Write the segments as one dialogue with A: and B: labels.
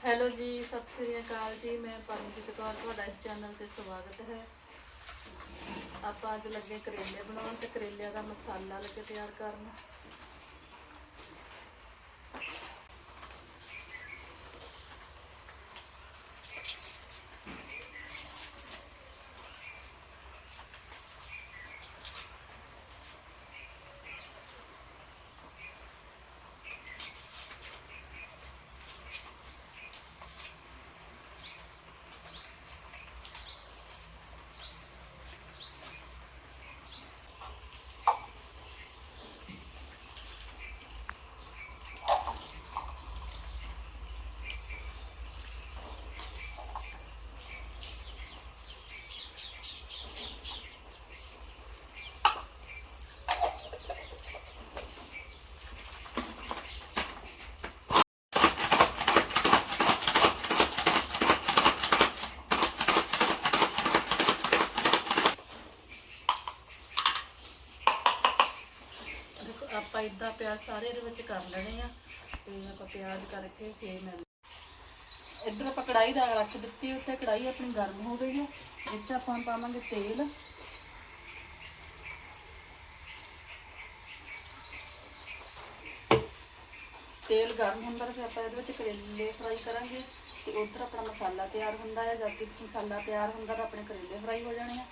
A: Hello ਜੀ, ਸਤਿ ਸ੍ਰੀ ਅਕਾਲ ਜੀ। ਮੈਂ ਪਰਮਜੀਤ ਕੌਰ, ਤੁਹਾਡਾ ਇਸ ਚੈਨਲ ਤੇ ਸਵਾਗਤ ਹੈ। ਆਪਾਂ ਅੱਜ ਲੱਗੇ ਕਰੇਲੇ ਬਣਾਉਣ ਤੇ ਕਰੇਲਿਆਂ ਦਾ ਮਸਾਲਾ ਲੱਗੇ ਤਿਆਰ ਕਰਨ ਦੇਖੋ ਆਪਾਂ ਇਦਾਂ ਪਿਆਜ਼ ਸਾਰੇ ਇਹਦੇ ਵਿੱਚ ਕਰ ਲੈਣੇ ਆ ਤੇ ਆਪਾਂ ਪਿਆਜ਼ ਕਰਕੇ ਫੇਰ ਮੈਂ ਇੱਧਰ ਆਪਾਂ ਕੜਾਈ ਦਾ ਰੱਖ ਦਿੱਤੀ ਉੱਤੇ ਕੜਾਈ ਆਪਣੀ ਗਰਮ ਹੋ ਗਈ ਹੈ ਵਿੱਚ ਆਪਾਂ ਪਾਵਾਂਗੇ ਤੇਲ। ਤੇਲ ਗਰਮ ਹੁੰਦਾ ਫਿਰ ਆਪਾਂ ਇਹਦੇ ਵਿੱਚ ਕਰੇਲੇ ਫਰਾਈ ਕਰਾਂਗੇ ਤੇ ਉਧਰ ਆਪਣਾ ਮਸਾਲਾ ਤਿਆਰ ਹੁੰਦਾ ਹੈ। ਜਦ ਤੱਕ ਮਸਾਲਾ ਤਿਆਰ ਹੁੰਦਾ ਤਾਂ ਆਪਣੇ ਕਰੇਲੇ ਫਰਾਈ ਹੋ ਜਾਣੇ ਆ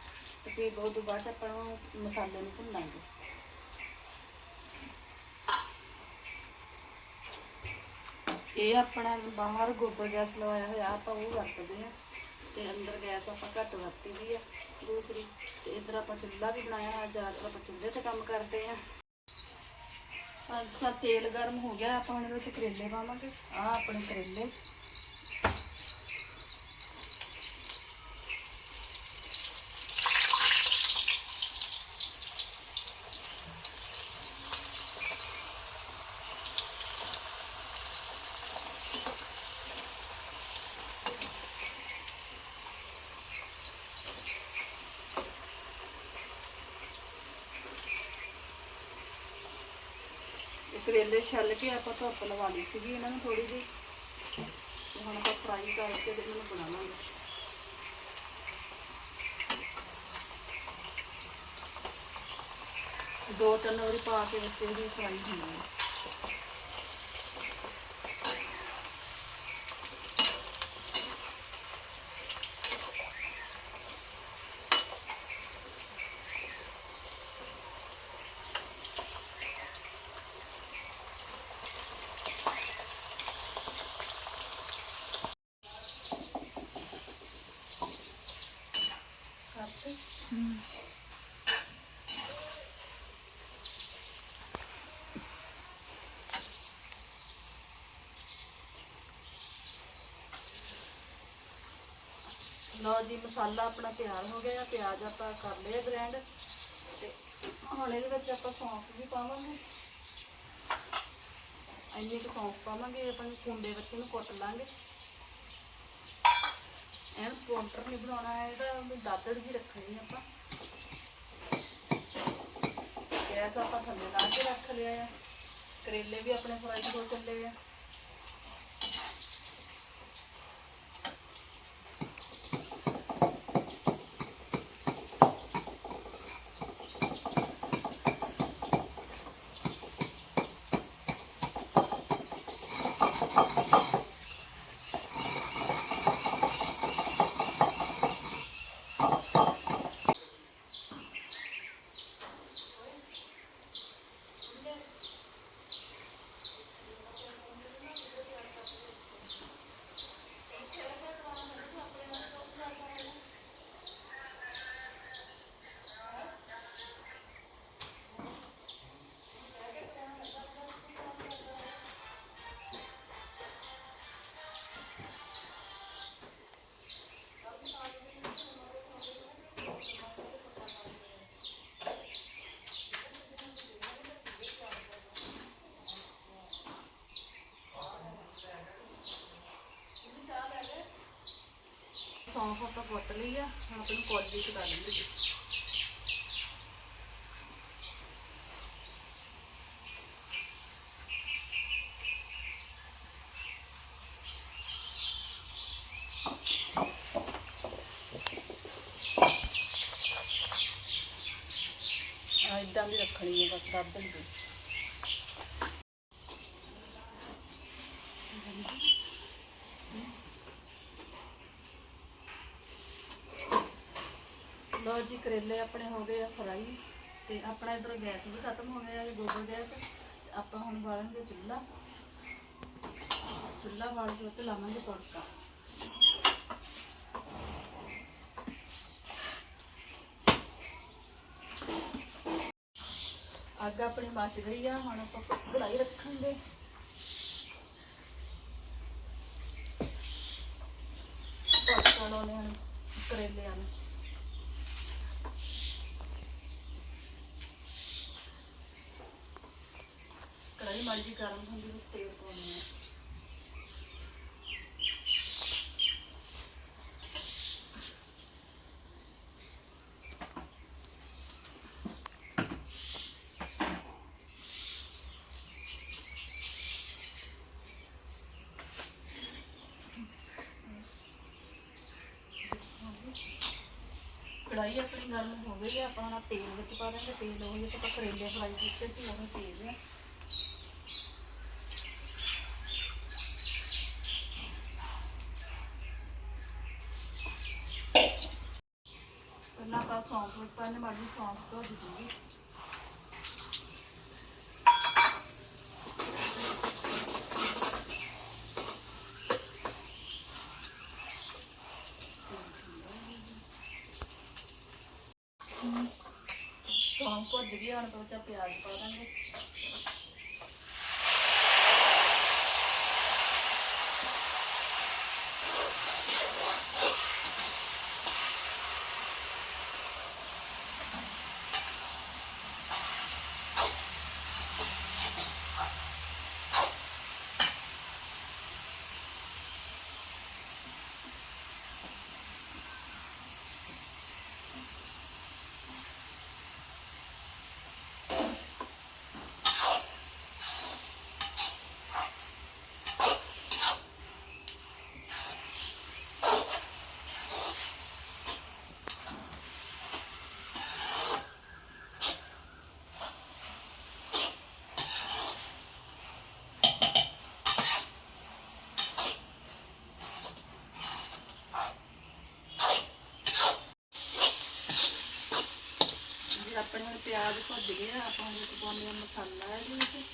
A: ਤੇ ਫਿਰ ਉਹ ਤੋਂ ਬਾਅਦ 'ਚ ਆਪਾਂ ਮਸਾਲੇ ਨੂੰ ਭੁੰਨਾਂਗੇ। ਇਹ ਆਪਣਾ ਬਾਹਰ ਗੋਬਰ ਗੈਸ ਲਵਾਇਆ ਹੋਇਆ, ਆਪਾਂ ਉਹ ਵਰਤਦੇ ਆ ਤੇ ਅੰਦਰ ਗੈਸ ਆਪਾਂ ਘੱਟ ਵਰਤੀ ਦੀ ਆ। ਦੂਸਰੀ, ਤੇ ਇਧਰ ਆਪਾਂ ਚੁੱਲ੍ਹਾ ਵੀ ਬਣਾਇਆ ਹੋਇਆ ਜ਼ਿਆਦਾਤਰ ਆਪਾਂ ਚੁੱਲ੍ਹੇ ਤੇ ਕੰਮ ਕਰਦੇ ਆ ਅੱਜ ਦਾ ਤੇਲ ਗਰਮ ਹੋ ਗਿਆ, ਆਪਾਂ ਹੁਣ ਇਹਦੇ ਵਿੱਚ ਕਰੇਲੇ ਪਾਵਾਂਗੇ। ਆ ਆਪਣੇ ਕਰੇਲੇ। ਕਰੇਲੇ ਛੱਲ ਕੇ ਆਪਾਂ ਧੁੱਪ ਲਵਾ ਲਈ ਸੀਗੀ, ਇਹਨਾਂ ਨੂੰ ਥੋੜੀ ਜਿਹੀ। ਹੁਣ ਆਪਾਂ ਫਰਾਈ ਕਰਕੇ ਤੇ ਇਹਨੂੰ ਬਣਾਵਾਂਗੇ। ਦੋ ਤਿੰਨ ਵਾਰੀ ਪਾ ਕੇ ਵਿੱਚ ਇਹਦੀ ਫਰਾਈ ਹੁੰਦੀ ਹੈ। ਲਓ ਜੀ, ਮਸਾਲਾ ਆਪਣਾ ਤਿਆਰ ਹੋ ਗਿਆ, ਪਿਆਜ਼ ਆਪਾਂ ਕਰ ਲਿਆ ਗ੍ਰੈਂਡ ਤੇ ਹੁਣ ਇਹਦੇ ਵਿੱਚ ਆਪਾਂ ਸੌਂਫ ਵੀ ਪਾਵਾਂਗੇ। ਇੰਨੀ ਕੁ ਸੌਂਫ ਪਾਵਾਂਗੇ, ਆਪਾਂ ਕੁੰਡੇ ਵਿੱਚ ਨੂੰ ਕੁੱਟ ਲਾਂਗੇ। ਐਨ ਪਾਊਡਰ ਨਹੀਂ ਬਣਾਉਣਾ ਹੈ ਇਹਦਾ ਉਹਨੂੰ ਦਾਦੜ ਜੀ ਰੱਖਣੀ ਆਪਾਂ। ਗੈਸ ਆਪਾਂ ਥੱਲੇ ਲਾ ਕੇ ਰੱਖ ਲਿਆ ਆ। ਕਰੇਲੇ ਵੀ ਆਪਣੇ ਫਰਾਈ ਹੋ ਚੱਲੇ ਆ। ਪੁੱਤ ਲਈ ਆ, ਹੁਣ ਆਪਾਂ ਨੂੰ ਕੋਲੀ ਵਿੱਚ ਕਰ ਲਈਏ ਇਦਾਂ ਦੀ ਰੱਖਣੀ ਹੈ ਬਸ ਦੱਬ ਲਈ। ਕਰੇਲੇ ਆਪਣੇ ਹੋ ਗਏ ਆ ਫਰਾਈ ਤੇ ਆਪਣਾ ਇਧਰ ਗੈਸ ਵੀ ਖਤਮ ਹੋ ਗਿਆ ਹੈ ਗੋਬਰ ਗੈਸ। ਆਪਾਂ ਹੁਣ ਬਾਲਾਂਗੇ ਚੁੱਲ੍ਹਾ ਚੁੱਲ੍ਹਾ ਬਾਲ ਕੇ ਉੱਤੇ ਲਾਵਾਂਗੇ ਤੜਕਾ। ਅੱਗ ਆਪਣੀ ਮੱਚ ਗਈ ਆ, ਹੁਣ ਆਪਾਂ ਕੜਾਈ ਰੱਖਾਂਗੇ। ਤੜਕਾ ਲਾਉਣੇ ਹਨ ਕਰੇਲਿਆਂ ਨੂੰ। ਕੜਾਈ ਗਰਮ ਹੁੰਦੀ ਉਸ ਤੇਲ ਪਾਉਣੇ ਆ। ਕੜਾਈ ਆਪਣੀ ਗਰਮ ਹੋ ਗਈ ਹੈ ਆਪਾਂ ਹੁਣ ਤੇਲ ਵਿੱਚ ਪਾ ਦਾਂਗੇ, ਤੇਲ ਉਹ ਜਿਹਾ ਆਪਾਂ ਕਰੇਲੇ ਫਰਾਈ ਕੀਤੇ ਸੀ ਉਹ ਤੇਲ ਹੈ ਪਹਿਲਾਂ ਆਪਾਂ ਸੌਂਫ ਵਿੱਚ ਪਾਣੇ ਮਾੜੀ ਸੌਂਫ ਧੋ ਦਿੱਤੀ ਸੌਂਫ ਭੁੱਜ ਗਈ, ਹੁਣ ਤੋਂ ਚਾ ਪਿਆਜ਼ ਪਾ ਦਾਂਗੇ ਜੇ ਆਪਣੇ ਹੁਣ ਪਿਆਜ਼ ਭੁੱਜ ਗਏ ਆ ਆਪਾਂ ਹੁਣ ਵਿੱਚ ਪਾਉਂਦੇ ਆ ਮਸਾਲਾ ਇਹਦੇ ਵਿੱਚ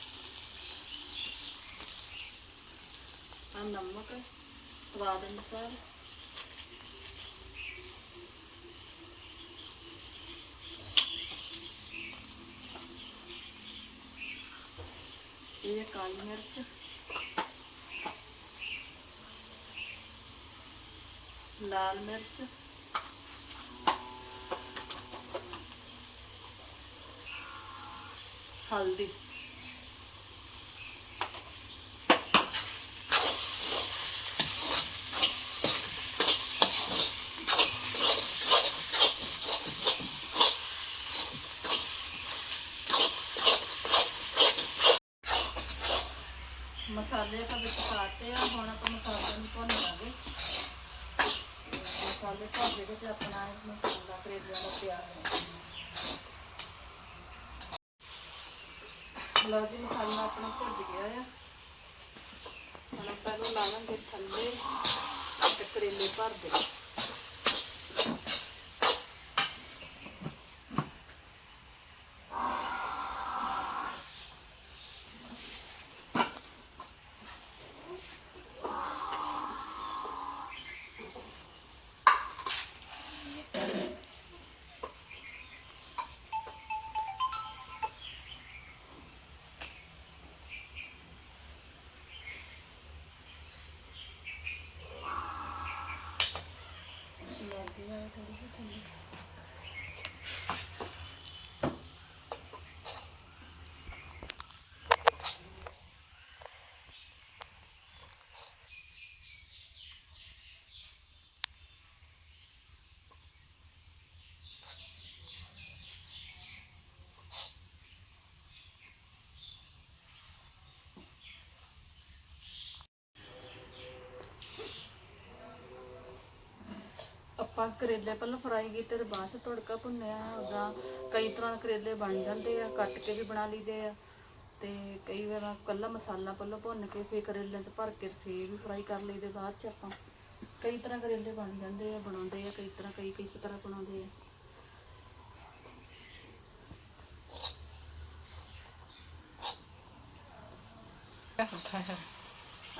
A: ਆ ਨਮਕ ਸਵਾਦ ਅਨੁਸਾਰ ਇਹ ਕਾਲੀ ਮਿਰਚ ਲਾਲ ਮਿਰਚ ਹਲਦੀ। ਮਸਾਲੇ ਆਪਾਂ ਵਿੱਚ ਪਾਤੇ ਆ, ਹੁਣ ਆਪਾਂ ਮਸਾਲੇ ਨੂੰ ਭੁੰਨ ਲਾਂਗੇ। ਮਸਾਲੇ ਭੁੱਜ ਗਏ ਤੇ ਆਪਣਾ ਮਸਾਲਾ ਕਰੇਲਿਆਂ ਦਾ ਤਿਆਰ ਹੋ ਗਿਆ ਲਓ ਜੀ ਮਸਾਲਾ ਆਪਣਾ ਭੁੱਜ ਗਿਆ ਆ। ਹੁਣ ਆਪਾਂ ਇਹਨੂੰ ਲਾਵਾਂਗੇ ਥੱਲੇ ਤੇ ਕਰੇਲੇ ਭਰ ਦੇ। ਆਪਾਂ ਕਰੇਲੇ ਪਹਿਲਾਂ ਫਰਾਈ ਕੀਤੇ ਤੇ ਬਾਅਦ ਚ ਤੜਕਾ ਭੁੰਨਿਆ ਉਹਦਾ। ਕਈ ਤਰ੍ਹਾਂ ਦੇ ਕਰੇਲੇ ਬਣ ਜਾਂਦੇ ਆ, ਕੱਟ ਕੇ ਵੀ ਬਣਾ ਲਈਦੇ ਆ। ਤੇ ਕਈ ਵਾਰ ਕੱਲਾ ਮਸਾਲਾ ਪਹਿਲਾਂ ਭੁੰਨ ਕੇ ਫੇਰ ਕਰੇਲਿਆਂ 'ਚ ਭਰ ਕੇ ਫੇਰ ਵੀ ਫਰਾਈ ਕਰ ਲਈਦੇ ਬਾਅਦ ਚ ਆਪਾਂ। ਕਈ ਤਰ੍ਹਾਂ ਕਰੇਲੇ ਬਣ ਜਾਂਦੇ ਆ, ਬਣਾਉਂਦੇ ਆ, ਕਈ ਤਰ੍ਹਾਂ ਕਈ ਕਿਸ ਤਰ੍ਹਾਂ ਬਣਾਉਂਦੇ ਆ।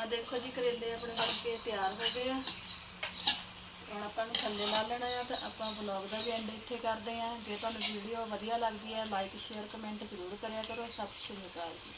A: ਆ ਦੇਖੋ ਜੀ ਕਰੇਲੇ ਆਪਣੇ ਬਣ ਕੇ ਤਿਆਰ ਹੋ ਗਏ ਆ। ਹੁਣ ਆਪਾਂ ਨੂੰ ਥੱਲੇ ਲਾ ਲੈਣਾ ਆ ਤੇ ਆਪਾਂ ਵਲੌਗ ਦਾ ਵੀ ਐਂਡ ਇੱਥੇ ਕਰਦੇ ਆ। ਜੇ ਤੁਹਾਨੂੰ ਵੀਡੀਓ ਵਧੀਆ ਲੱਗਦੀ ਹੈ ਲਾਈਕ ਸ਼ੇਅਰ ਕਮੈਂਟ ਜ਼ਰੂਰ ਕਰਿਆ ਕਰੋ। ਸਤਿ ਸ਼੍ਰੀ ਅਕਾਲ ਜੀ।